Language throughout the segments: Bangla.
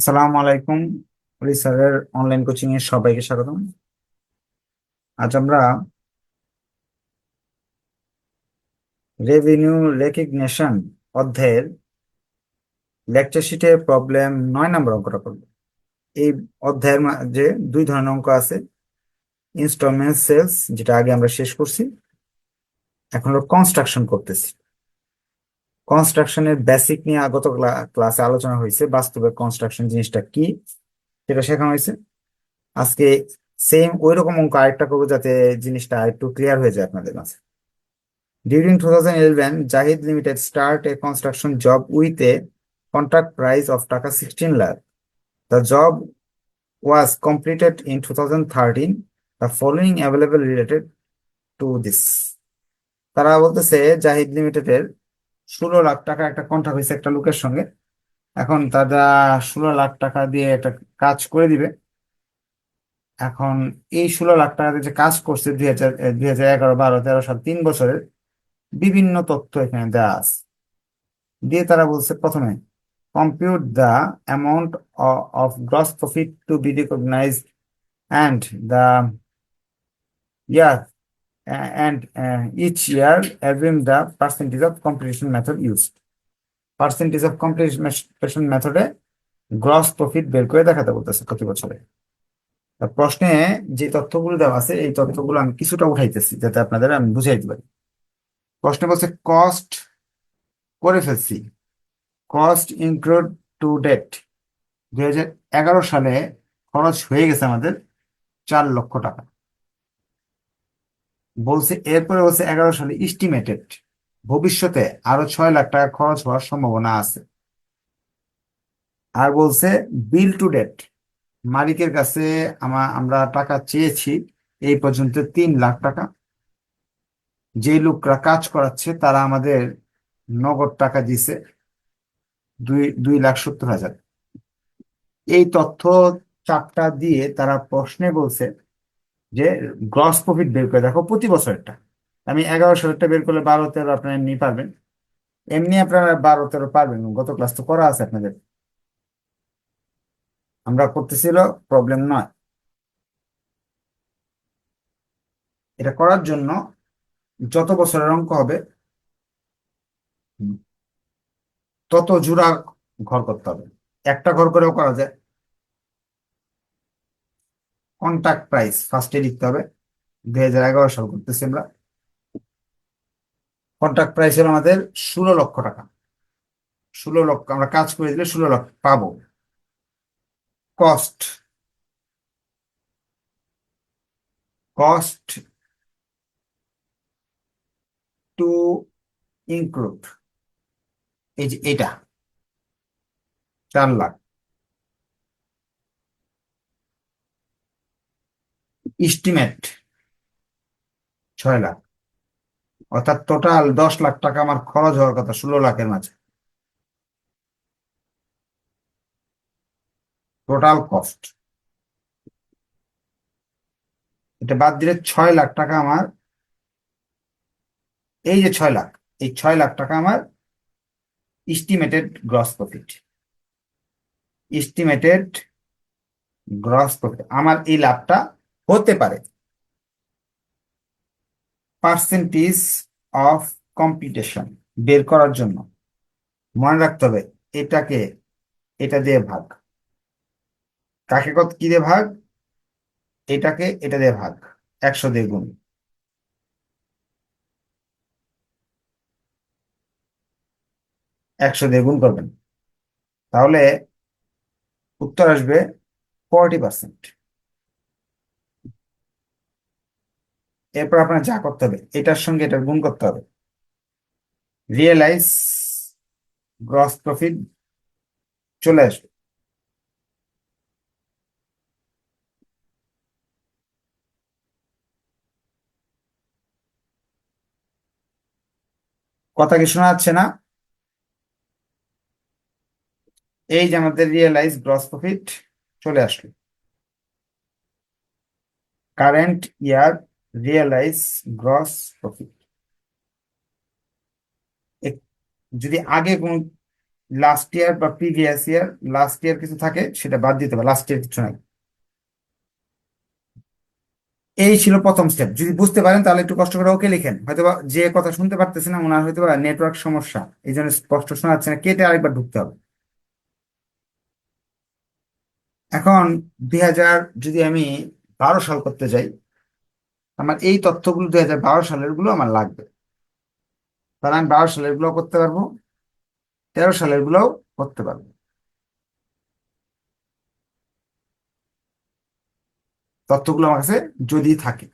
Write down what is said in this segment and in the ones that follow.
আসসালামু আলাইকুম। স্যারের অনলাইন কোচিং এর সবাইকে স্বাগতম। আজ আমরা রেভিনিউ রেকগনিশন অধ্যায়ের লেকচার শিটে প্রবলেম নয় নম্বর অঙ্কটা করব। এই অধ্যায়ের মাঝে দুই ধরনের অঙ্ক আছে। ইনস্টলমেন্ট সেলস যেটা আগে আমরা শেষ করছি। এখন কনস্ট্রাকশন করতেছি। কনস্ট্রাকশনের বেসিক নিয়ে আগত ক্লাসে আলোচনা হয়েছে, বাস্তবে কনস্ট্রাকশন জিনিসটা কি, সেটা শেখানো হয়েছে। আজকে সেম ওই রকম অঙ্ক আরেকটা করব যাতে জিনিসটা একটু ক্লিয়ার হয়ে যায় আপনাদের কাছে during two thousand eleven Zahid limited start a construction job with a contract price of taka sixteen lakh the job was completed in two thousand thirteen the following available related to this তারা বলতেছে জাহিদ লিমিটেডের ষোলো লাখ টাকা একটা কন্ট্রাক্ট হয়েছে একটা লোকের সঙ্গে। এখন তারা ষোলো লাখ টাকা দিয়ে একটা কাজ করে দিবে। এখন এই ষোলো লাখ টাকা দিয়ে যে কাজ করছে দুই হাজার দুই হাজার এগারো, বারো, তেরো সাল, তিন বছরের বিভিন্ন তথ্য এখানে দেওয়া আছে। দিয়ে তারা বলছে প্রথমে compute the amount of gross profit to be recognised and the year and each year অ্যাভিম the percentage of competition method used percentage of competition মেথডে গ্রস প্রফিট বের করে দেখাতে বলতেছে প্রতি বছরে। প্রশ্নে যে তথ্যগুলো দেওয়া আছে, এই তথ্যগুলো আমি কিছুটা উঠাইতেছি যাতে আপনাদের আমি বুঝাইতে পারি। প্রশ্নে বলছে কস্ট করে ফেলছি। কস্ট ইনক্লুড টু ডেট দুই হাজার এগারো সালে খরচ হয়ে গেছে আমাদের চার লক্ষ টাকা। বলছে, এরপরে বলছে এগারো সালে ইস্টিমেটেড ভবিষ্যতে আরও ছয় লাখ টাকা খরচ হওয়ার সম্ভাবনা আছে। আর বলছে বিল টু ডেট মালিকের কাছে আমরা টাকা চেয়েছি, এই পর্যন্ত তিন লাখ টাকা। যে লোকরা কাজ করাচ্ছে, তারা আমাদের নগদ টাকা দিছে, দুই দুই লাখ সত্তর হাজার। এই তথ্য চাপটা দিয়ে তারা প্রশ্নে বলছে যে গ্রস প্রফিট বের করে, দেখো প্রতি বছরেরটা। আমি এগারো সালেরটা বের করলে বারো তেরো আপনারা এমনি পারবেন। এমনি আপনারা বারো তেরো পারবেন, গত ক্লাস তো করা আছে আপনাদের। আমরা করতেছিল প্রবলেম নয়। এটা করার জন্য যত বছরের অঙ্ক হবে তত জোড়া ঘর করতে হবে। একটা ঘর করেও করা যায়। কন্ট্যাক্ট প্রাইস ফার্স্টে লিখতে হবে। দুই হাজার এগারো সাল করতেছি আমরা। কন্ট্রাক্ট প্রাইস হলো আমাদের ষোলো লক্ষ টাকা। ষোলো লক্ষ, আমরা কাজ করে দিলে ষোলো লক্ষ পাবো। কস্ট কস্ট টু ইনক্লুড এই যে এটা, চার লাখ। ইস্টিমেট ছয় লাখ। অর্থাৎ টোটাল দশ লাখ টাকা আমার খরচ হওয়ার কথা, ষোলো লাখের মাঝে। টোটাল কস্ট এটা বাদ দিলে ছয় লাখ টাকা আমার, এই যে ছয় লাখ, এই ছয় লাখ টাকা আমার estimated gross profit estimated gross profit আমার এই লাভটা হতে পারে। পার্সেন্টেজ অফ কম্পিটিশন বের করার জন্য মনে রাখতে হবে এটাকে, এটা দিয়ে ভাগ। কাকে কত, কি দিয়ে ভাগ? এটাকে, এটা দিয়ে ভাগ। একশো দিয়ে গুণ। একশো দিয়ে গুণ করবেন। তাহলে উত্তর আসবে ফর্টি পার্সেন্ট এরপর আপনার যা করতে হবে, এটার সঙ্গে এটার গুণ করতে হবে। রিয়েলাইজ গ্রস প্রফিট চলে আসবে। কথা কি শোনা যাচ্ছে না? এই যে আমাদের রিয়েলাইজ গ্রস প্রফিট চলে আসলো। Current year realise gross profit যদি আগে কোন লাস্ট ইয়ার বা প্রিভিয়াস ইয়ার লাস্ট ইয়ার কিছু থাকে, সেটা বাদ দিতে হবে লাস্ট ইয়ার কিছু নাই। এই ছিল প্রথম স্টেপ যদি বুঝতে পারেন, তাহলে একটু কষ্ট করে ওকে লিখেন। হয়তো যে কথা শুনতে পারতেছে না ওনার হয়তো বা নেটওয়ার্ক সমস্যা, এই জন্য স্পষ্ট শোনা যাচ্ছে না, কেটে আরেকবার ঢুকতে হবে। এখন দুই হাজার, যদি আমি বারো সাল করতে যাই আমার এই তথ্যগুলো দুই হাজার বারো সালেরগুলো আমার লাগবে। তাহলে আমি বারো সালেরগুলো করতে পারব, তেরো সালের গুলোও করতে পারব। তথ্যগুলো আমার কাছে যদি থাকে।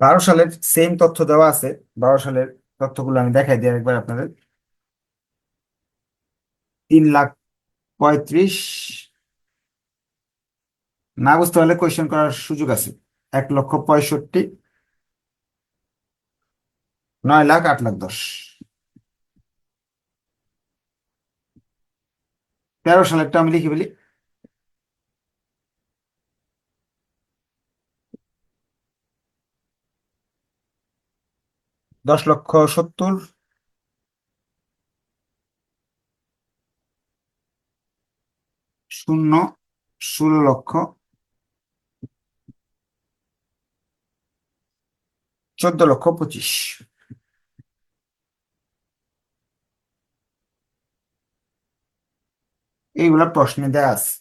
বারো সালের সেম তথ্য দেওয়া আছে। বারো সালের তথ্যগুলো আমি দেখাই দিই একবার আপনাদের। তিন লাখ পঁয়ত্রিশ না বুঝতে পারলে কোয়েশ্চেন করার সুযোগ আছে। এক লক্ষ পঁয়ষট্টি, নয় লাখ আট লাখ দশ। তেরো সালেরটা আমি লিখে ফেলি। দশ লক্ষ সত্তর। শূন্য, ষোলো লক্ষ। চোদ্দ লক্ষ পঁচিশ। এইগুলা প্রশ্নে দেয়া আছে।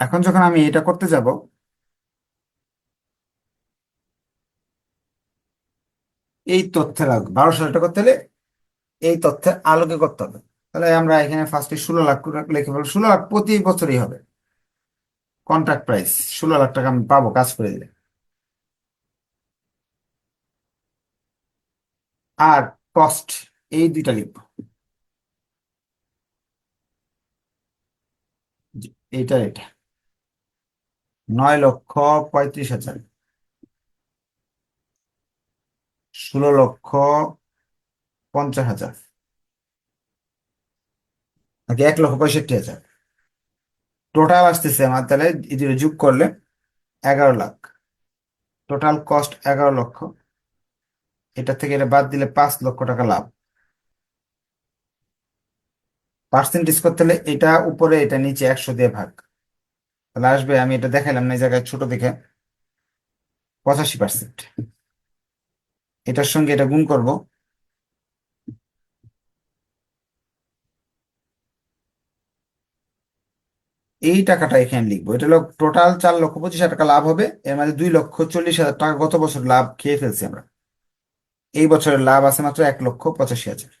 এখন যখন আমি এটা করতে যাব এই তথ্যের আলোকে, বারো সালটা করতে হলে এই তথ্যের আলোকে করতে হবে। তাহলে আমরা এখানে ফার্স্টে ষোলো লাখ লিখে বলব ষোলো লাখ প্রতি বছরই হবে। কন্ট্রাক্ট প্রাইস ষোলো লাখ টাকা আমি পাবো কাজ করে দিলে। আর কস্ট এই দুইটা লিখব। এইটা এটা নয় লক্ষ পঁয়ত্রিশ হাজার। ষোলো লক্ষ পঞ্চাশ হাজার। নাকি এক লক্ষ পঁয়ষট্টি হাজার। টোটাল আসতেছে আমার, তাহলে এই যোগ করলে এগারো লাখ। টোটাল কস্ট এগারো লক্ষ। এটা থেকে এটা বাদ দিলে পাঁচ লক্ষ টাকা লাভ। পার্সেন্টেজ করতে হলে এটা উপরে, এটা নিচে একশো দিয়ে ভাগ। তাহলে আসবে, আমি এটা দেখাইলাম না, এই জায়গায় ছোট দেখে। পঁচাশি পার্সেন্ট এটার সঙ্গে এটা গুণ করব। এই টাকাটা এখানে লিখব। এটা হলো টোটাল চার লক্ষ পঁচিশ হাজার টাকা লাভ হবে। এর মাঝে দুই লক্ষ চল্লিশ হাজার টাকা গত বছর লাভ খেয়ে ফেলছি আমরা। এই বছরের লাভ আছে মাত্র এক লক্ষ পঁচাশি হাজার।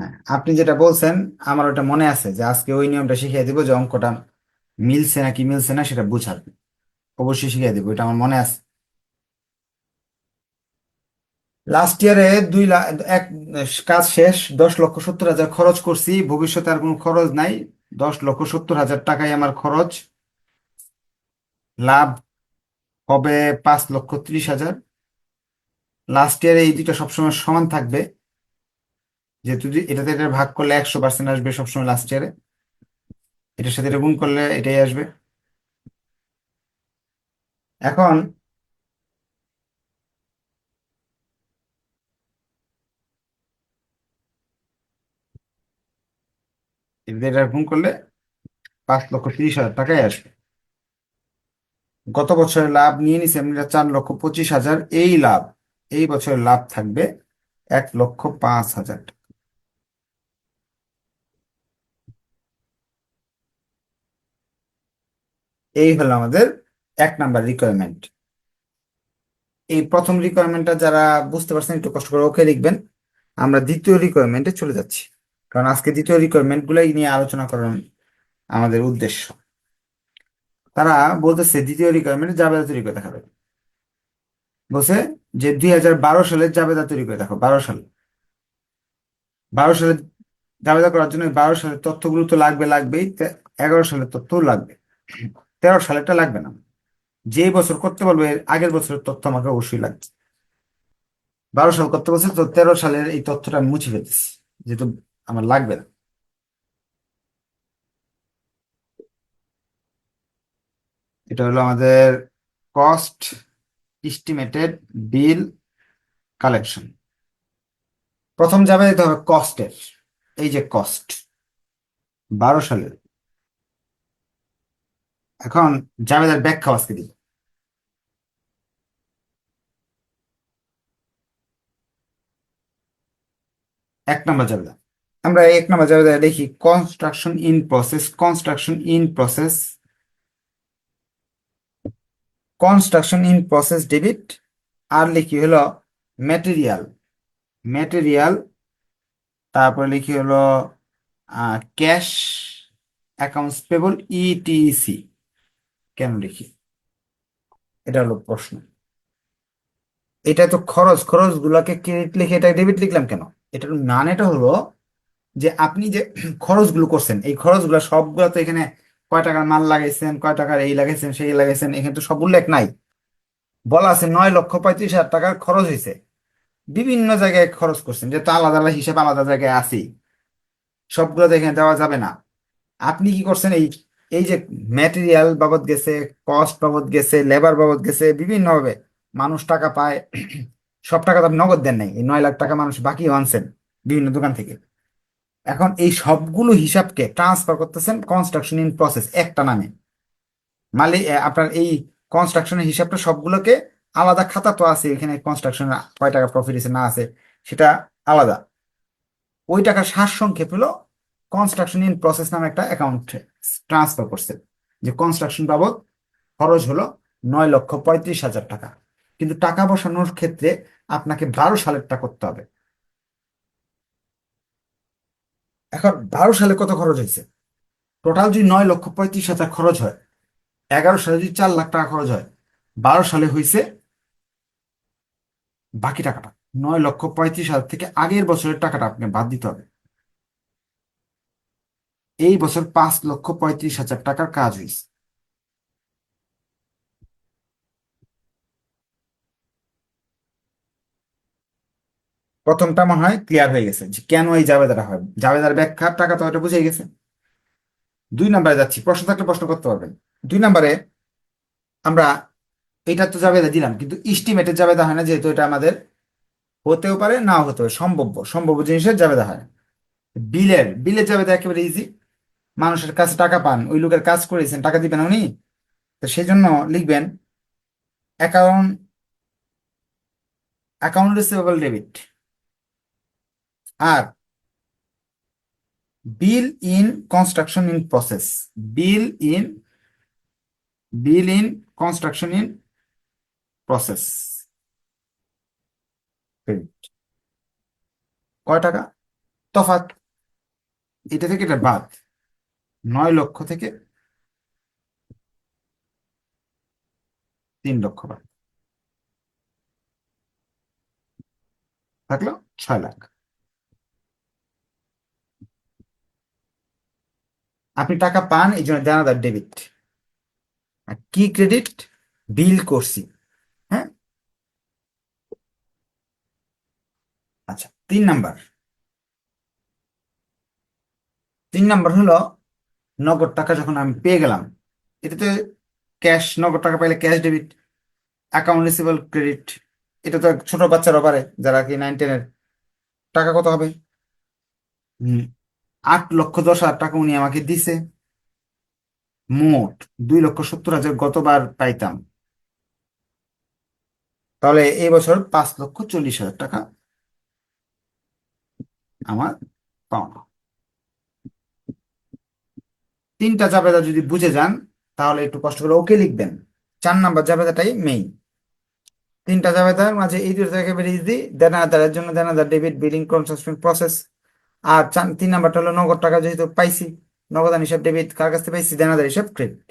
হ্যাঁ আপনি যেটা বলছেন, আমার ওটা মনে আছে যে আজকে ওই নিয়মটা শিখিয়ে দিব যে অঙ্কটা মিলছে নাকি মিলছে না সেটা বুঝাবে অবশ্যই শিখিয়ে দিব, এটা আমার মনে আছে। লাস্ট ইয়ারে দুই লাখ এক কাজ শেষ, দশ লক্ষ সত্তর হাজার খরচ করছি, ভবিষ্যতে আর কোনো খরচ নাই, দশ লক্ষ সত্তর হাজার টাকাই আমার খরচ। লাভ হবে পাঁচ লক্ষ ত্রিশ হাজার। লাস্ট ইয়ারে এই দুইটা সবসময় সমান থাকবে। যেহেতু যদি এটাতে এটা ভাগ করলে একশো পার্সেন্ট আসবে সবসময় লাস্ট ইয়ারে এটার সাথে এটা গুণ করলে এটাই আসবে। এখন এটা গুণ করলে পাঁচ লক্ষ তিরিশ হাজার টাকাই আসবে। গত বছরের লাভ নিয়ে নিছি আমরা চার লক্ষ পঁচিশ হাজার, এই লাভ, এই বছরের লাভ থাকবে এক লক্ষ পাঁচ হাজার এই হলো আমাদের এক নাম্বার রিকোয়ারমেন্ট এই প্রথম রিকোয়ারমেন্টটা যারা বুঝতে পারছেন, একটু কষ্ট করে ওকে লিখবেন। আমরা দ্বিতীয় রিকোয়ারমেন্টে চলে যাচ্ছি। কারণ আজকে দ্বিতীয় রিকোয়ারমেন্ট গুলাই নিয়ে আলোচনা করার আমাদের উদ্দেশ্য। তারা বলতেছে, দ্বিতীয় রিকোয়ারমেন্টে জাবেদা তৈরি করে দেখাবে। বলছে যে দুই হাজার বারো সালে জাবেদা তৈরি করে দেখো, বারো সালে। বারো সালে জাবেদা করার জন্য বারো সালের তথ্যগুলো তো লাগবে, লাগবেই। এগারো সালের তথ্যও লাগবে। তেরো সালেরটা লাগবে না। যে বছর করতে এর আগের বছরের তথ্য আমাকে অবশ্যই লাগবে। বারো সাল করতে বলছে তো তেরো সালের এই তথ্যটা আমি মুছে ফেলতেছি, যেহেতু আমার লাগবে না। এটা হলো আমাদের কস্ট এস্টিমেটেড বিল কালেকশন প্রথম যাবে হবে কস্টের এই যে কস্ট বারো সালের। এখন জাবেদার ব্যাখ্যা আজকে দিব এক নম্বর জাবেদা। আমরা এক নম্বর জাবেদা দেখি construction in process construction in process construction in process debit আর লিখি হলো ম্যাটেরিয়াল ম্যাটেরিয়াল তারপরে লিখি হলো ক্যাশ অ্যাকাউন্টস পেবল ইটিসি কেন লিখি? এটা হলো প্রশ্ন। এটা তো খরচ খরচ গুলাকে ক্রেডিট লিখে এটা ডেবিট লিখলাম কেন? এটার মানেটা হলো যে আপনি যে খরচগুলো করছেন, এই খরচগুলো সবগুলো তো এখানে কয় টাকার মাল লাগাইছেন, কয় টাকার এই লাগাইছেন, সেই লাগাইছেন, এখানে তো সব উল্লেখ নাই। বলা আছে নয় লক্ষ পঁয়ত্রিশ হাজার টাকার খরচ হয়েছে বিভিন্ন জায়গায় খরচ করছেন যে তো আলাদা আলাদা হিসাব আলাদা জায়গায় আছেই সবগুলো তো এখানে দেওয়া যাবে না। আপনি কি করছেন এই এই যে ম্যাটেরিয়াল বাবদ গেছে কস্ট বাবদ গেছে লেবার বাবদ গেছে বিভিন্ন ভাবে মানুষ টাকা পায়, সব টাকা তো নগদ দেন নাই। এই নয় লাখ টাকা মানুষ বাকি আনছেন বিভিন্ন দোকান থেকে। এখন এই সবগুলো হিসাবকে ট্রান্সফার করতেছেন কনস্ট্রাকশন ইন প্রসেস একটা নামে। মালিক আপনার এই কনস্ট্রাকশনের হিসাবটা সবগুলোকে আলাদা খাতা তো আছে, এখানে কনস্ট্রাকশন কয় টাকা প্রফিট আছে, না আছে, সেটা আলাদা। ওই টাকার সারসংক্ষেপ হলো কনস্ট্রাকশন ইন প্রসেস নামে একটা অ্যাকাউন্ট ট্রান্সফার করছে। যে কনস্ট্রাকশন বাবদ খরচ হলো নয় লক্ষ পঁয়ত্রিশ হাজার টাকা। কিন্তু টাকা বসানোর ক্ষেত্রে আপনাকে বারো সালেরটা করতে হবে। এখন বারো সালে কত খরচ হয়েছে? টোটাল যদি নয় লক্ষ পঁয়ত্রিশ হাজার খরচ হয়, এগারো সালে যদি চার লাখ টাকা খরচ হয়, বারো সালে হয়েছে বাকি টাকাটা। নয় লক্ষ পঁয়ত্রিশ হাজার থেকে আগের বছরের টাকাটা আপনাকে বাদ দিতে হবে। এই বছর পাঁচ লক্ষ পঁয়ত্রিশ হাজার টাকার কাজ হয়েছে প্রথমটা মনে হয় ক্লিয়ার হয়ে গেছে যে কেন এই জাবেদাটা হয়? জাবেদার ব্যাখ্যা, টাকা তো এটা বুঝে গেছে। দুই নম্বরে যাচ্ছি, প্রশ্ন থাকলে প্রশ্ন করতে পারবেন। দুই নম্বরে আমরা এটা তো জাবেদা দিলাম, কিন্তু ইস্টিমেটের জাবেদা হয় না, যেহেতু এটা আমাদের হতেও পারে, নাও হতে পারে, সম্ভাব্য সম্ভাব্য জিনিসের জাবেদা হয়। বিলের বিলের জাবেদা একেবারে ইজি মানুষের কাছে টাকা পান, ওই লোকের কাজ করেছেন, টাকা দিবেন উনি, তো সেই জন্য লিখবেন account account receivable debit R bill in construction in process bill in bill in construction in process কয় টাকা? তফাৎ। এটা থেকে এটা বাদ। নয় লক্ষ থেকে তিন লক্ষ বাদ থাকল ছয় লাখ। আপনি টাকা পান, এই জন্য জানাদার ডেবিট। আর কি ক্রেডিট? বিল করছি। হ্যাঁ? আচ্ছা তিন নাম্বার। তিন নাম্বার হলো নগদ টাকা যখন আমি পেয়ে গেলাম, এটাতে ক্যাশ নগদ টাকা পাইলে cash debit account receivable credit এটা তো ছোট বাচ্চারা পারে যারা কি নাইন টেনের টাকা কত হবে? আট লক্ষ দশ হাজার টাকা উনি আমাকে দিছে। মোট দুই লক্ষ সত্তর হাজার গতবার পাইতাম। তাহলে এই বছর পাঁচ লক্ষ চল্লিশ হাজার টাকা আমার পাওনা। তিনটা জাবেদা যদি বুঝে যান, তাহলে একটু কষ্ট করে ওকে লিখবেন। চার নাম্বার জাবেদাটাই মেইন তিনটা জাবেদার মাঝে এই দুটো একেবারে ইজি দেনাদারের জন্য দেনাদার ডেবিট বিলিং কনস্ট্রাকশন প্রসেস আর তিন নাম্বারটা হলো নগদ টাকা যেহেতু পাইছি, নগদান হিসাব ডেবিট কার কাছ থেকে পাইছি দেনাদার হিসাব ক্রেডিট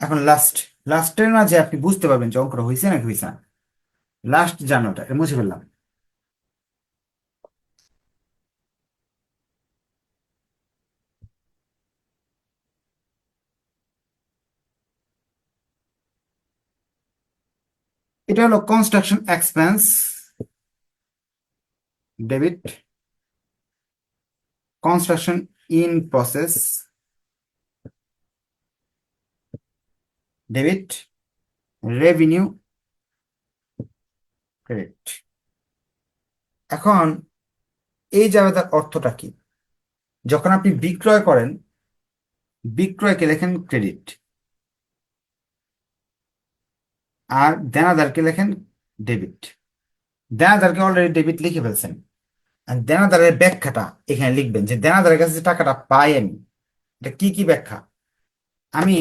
এখন লাস্ট লাস্টের মাঝে আপনি বুঝতে পারবেন যে অঙ্কটা হয়েছে নাকি হয়েছে লাস্ট জানোটা মুছে ফেললাম। এটা হলো construction expense debit construction in process debit revenue credit এখন এই জাবেদার অর্থটা কি? যখন আপনি বিক্রয় করেন, বিক্রয়কে লেখেন ক্রেডিট আর দেনাদারকে লেখেন ডেবিট দেনাদারকে অলরেডি ডেবিট লিখে ফেলছেন। দেনাদারের ব্যাখ্যাটা এখানে লিখবেন যে দেনাদারের কাছে যে টাকাটা পাই আমি, এটা কি কি ব্যাখ্যা? আমি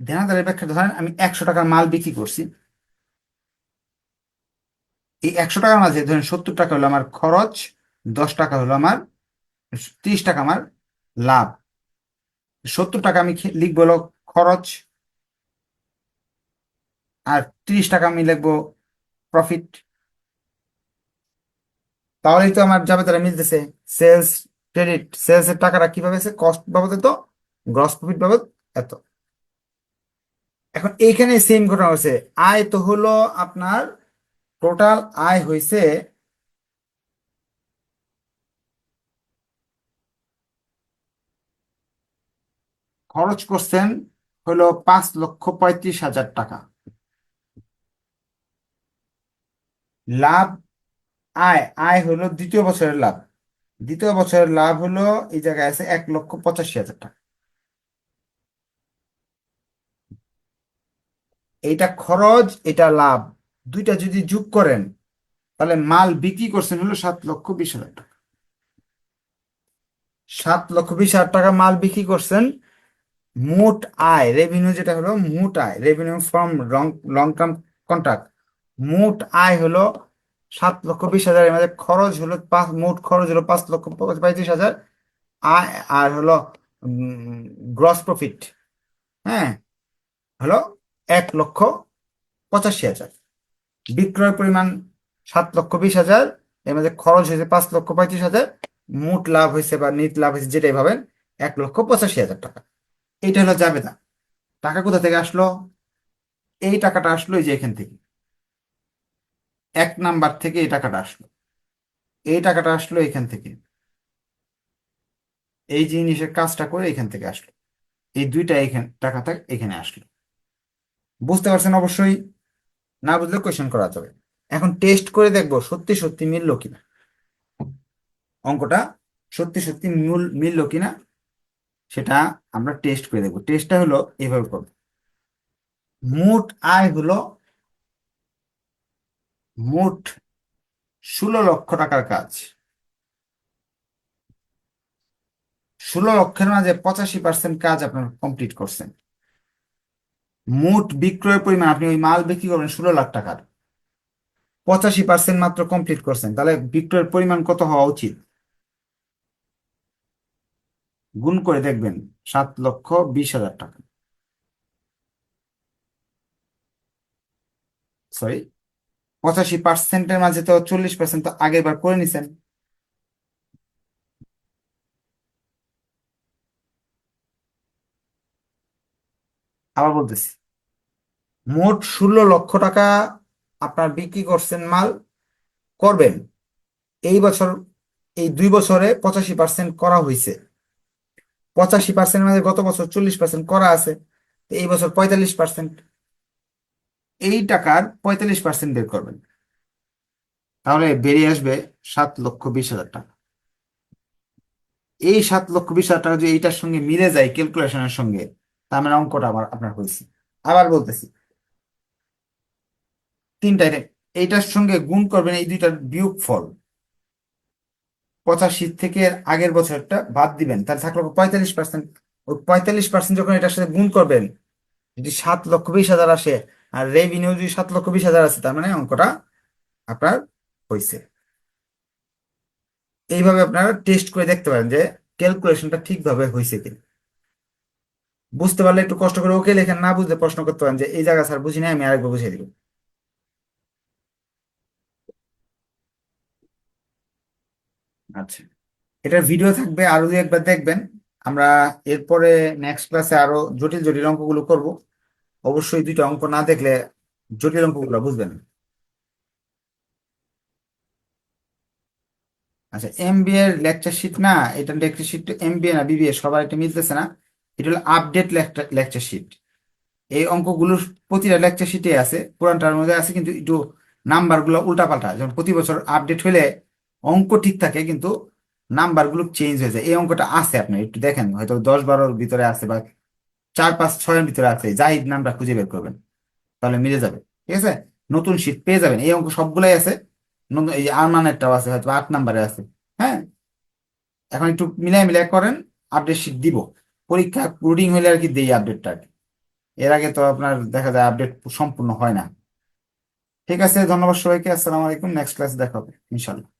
দেনাদারের ব্যাখ্যাটা ধরেন আমি একশো টাকার মাল বিক্রি করছি। এই একশো টাকার মাঝে ধরেন সত্তর টাকা হলো আমার খরচ, দশ টাকা হলো আমার, ত্রিশ টাকা আমার লাভ। সত্তর টাকা আমি লিখব হলো খরচ আর ত্রিশ টাকা আমি লিখব প্রফিট তাহলেই তো আমার যাবে তারা মিলতেছে। সেলস ক্রেডিট সেলস এর টাকাটা কীভাবে আছে কস্ট বাবদ এত গ্রস প্রফিট বাবদ এত। এখন এইখানে সেম ঘটনা হয়েছে। আয় তো হলো আপনার টোটাল আয় হয়েছে খরচ করছেন হলো পাঁচ লক্ষ পঁয়ত্রিশ হাজার টাকা। লাভ আয় আয় হলো দ্বিতীয় বছরের লাভ। দ্বিতীয় বছরের লাভ হলো এই জায়গায় আছে এক লক্ষ পঁচাশি হাজার টাকা। এটা খরচ, এটা লাভ, দুইটা যদি যোগ করেন, তাহলে মাল বিক্রি করছেন হলো সাত লক্ষ বিশ হাজার টাকা। সাত লক্ষ বিশ হাজার টাকা মাল বিক্রি করছেন, মোট আয় রেভিনিউ যেটা হলো মোট আয় revenue from long long term contract মোট আয় হলো সাত লক্ষ বিশ হাজার, এর মধ্যে খরচ হলো পাঁচ, মোট খরচ হলো পাঁচ লক্ষ পঁয়ত্রিশ হাজার। আয়, আর হলো গ্রস প্রফিট হ্যাঁ হলো এক লক্ষ পঁচাশি হাজার। বিক্রয় পরিমাণ সাত লক্ষ বিশ হাজার, এর মধ্যে খরচ হয়েছে পাঁচ লক্ষ পঁয়ত্রিশ হাজার। মোট লাভ হয়েছে বা নিট লাভ হয়েছে যেটাই ভাবেন, এক লক্ষ পঁচাশি হাজার টাকা। এইটা হলো জাবেদা টাকা কোথা থেকে আসলো? এই টাকাটা আসলো এই যে এখান থেকে। এক নাম্বার থেকে এই টাকাটা আসলো। এই টাকাটা আসলো এখান থেকে। এই জিনিসের কাজটা করে এখান থেকে আসলো। এই দুইটা এখানে টাকাটা এখানে আসলো। বুঝতে পারছেন অবশ্যই? না বুঝলে কোয়েশ্চেন করা যাবে। এখন টেস্ট করে দেখব সত্যি সত্যি মিললো কিনা। অঙ্কটা সত্যি সত্যি মিল, মিললো কিনা, সেটা আমরা টেস্ট করে দেখব। টেস্টটা হলো এভাবে করব। মোট আয় হলো মোট ষোলো লক্ষ টাকার কাজ। ষোলো লক্ষের মাঝে পঁচাশি পার্সেন্ট কাজ আপনার কমপ্লিট করছেন। মোট বিক্রয়ের পরিমাণ, আপনি ওই মাল বিক্রি করবেন ষোলো লাখ টাকার। পঁচাশি পার্সেন্ট মাত্র কমপ্লিট করছেন। তাহলে বিক্রয়ের পরিমাণ কত হওয়া উচিত? গুণ করে দেখবেন, সাত লক্ষ বিশ হাজার টাকা। সরি পঁচাশি পার্সেন্টের মাঝে তো চল্লিশ পার্সেন্ট তো আগের বার করে নিছেন। আবার বলতেছি, মোট ষোলো লক্ষ টাকা আপনার বিক্রি করছেন মাল, করবেন। এই বছর, এই দুই বছরে পঁচাশি পার্সেন্ট করা হয়েছে পঁচাশি পার্সেন্ট মাঝে গত বছর চল্লিশ পার্সেন্ট করা আছে এই বছর পঁয়তাল্লিশ পার্সেন্ট এই টাকার পঁয়তাল্লিশ পার্সেন্ট বের করবেন। তাহলে বেরিয়ে আসবে সাত লক্ষ বিশ হাজার টাকা। এই সাত লক্ষ বিশ হাজার টাকা যদি এইটার সঙ্গে মিলে যায় ক্যালকুলেশনের সঙ্গে, তার মানে অঙ্কটা আমার, আপনার হয়েছে। আবার বলতেছি তিনটা এইটার সঙ্গে গুণ করবেন এই দুইটার বিয়োগ ফল পঁচাশি থেকে আগের বছরটা বাদ দিবেন, তাহলে থাকল পঁয়তাল্লিশ পার্সেন্ট ওই পঁয়তাল্লিশ পার্সেন্ট যখন এটার সাথে গুণ করবেন, যদি সাত লক্ষ বিশ হাজার আসে আর রেভিনিউ যদি সাত লক্ষ বিশ হাজার আছে তার মানে অঙ্কটা আপনার হয়েছে এইভাবে আপনারা টেস্ট করে দেখতে পারেন যে ক্যালকুলেশনটা ঠিকভাবে হয়েছে কিনা। বুঝতে পারলে একটু কষ্ট করে ওকে লেখেন না বুঝলে প্রশ্ন করতে পারেন যে এই জায়গা স্যার বুঝি না আমি আরেকবার বুঝিয়ে দিব। আচ্ছা। এটার ভিডিও থাকবে আরও দুই একবার দেখবেন। আমরা এরপরে নেক্সট ক্লাসে আরও জটিল জটিল অঙ্কগুলো করব। অবশ্যই দুইটা অঙ্ক না দেখলে জটিল অঙ্কগুলো বুঝবেন। আচ্ছা এমবিএ এর লেকচার শিট না, এটা লেকচার শিট এমবিএ না বিবিএ সবার এটা মিলতেছে না। এটা হলো আপডেট লেকচার শিট এই অঙ্কগুলোর প্রতিটা লেকচার শিটে আছে, পুরানটার মধ্যে আছে, কিন্তু একটু নাম্বারগুলো উল্টাপাল্টা। যেমন প্রতি বছর আপডেট হলে অঙ্ক ঠিক থাকে, কিন্তু নাম্বারগুলো চেঞ্জ হয়ে যায়। এই অঙ্কটা আছে আপনি একটু দেখেন, হয়তো দশ বারোর ভিতরে আছে বা চার, পাঁচ, ছয়ের ভিতরে আছে। জাহিদ নামটা খুঁজে বের করবেন। তাহলে মিলে যাবে। ঠিক আছে? নতুন শীট পেয়ে যাবেন। এই অঙ্ক সবগুলাই আছে। নতুন এই আরমানেরটাও আছে, হয়তো আট নাম্বারে আছে। হ্যাঁ? এখন একটু মিলাই মিলাই করেন আপডেট শীট দিব। পরীক্ষা রুটিং হলে আর কি দেই আপডেটটা। এর আগে তো আপনার দেখা যায় আপডেট সম্পূর্ণ হয় না। ঠিক আছে? ধন্যবাদ সবাইকে। আসসালামু আলাইকুম। নেক্সট ক্লাসে দেখা হবে ইনশাল্লাহ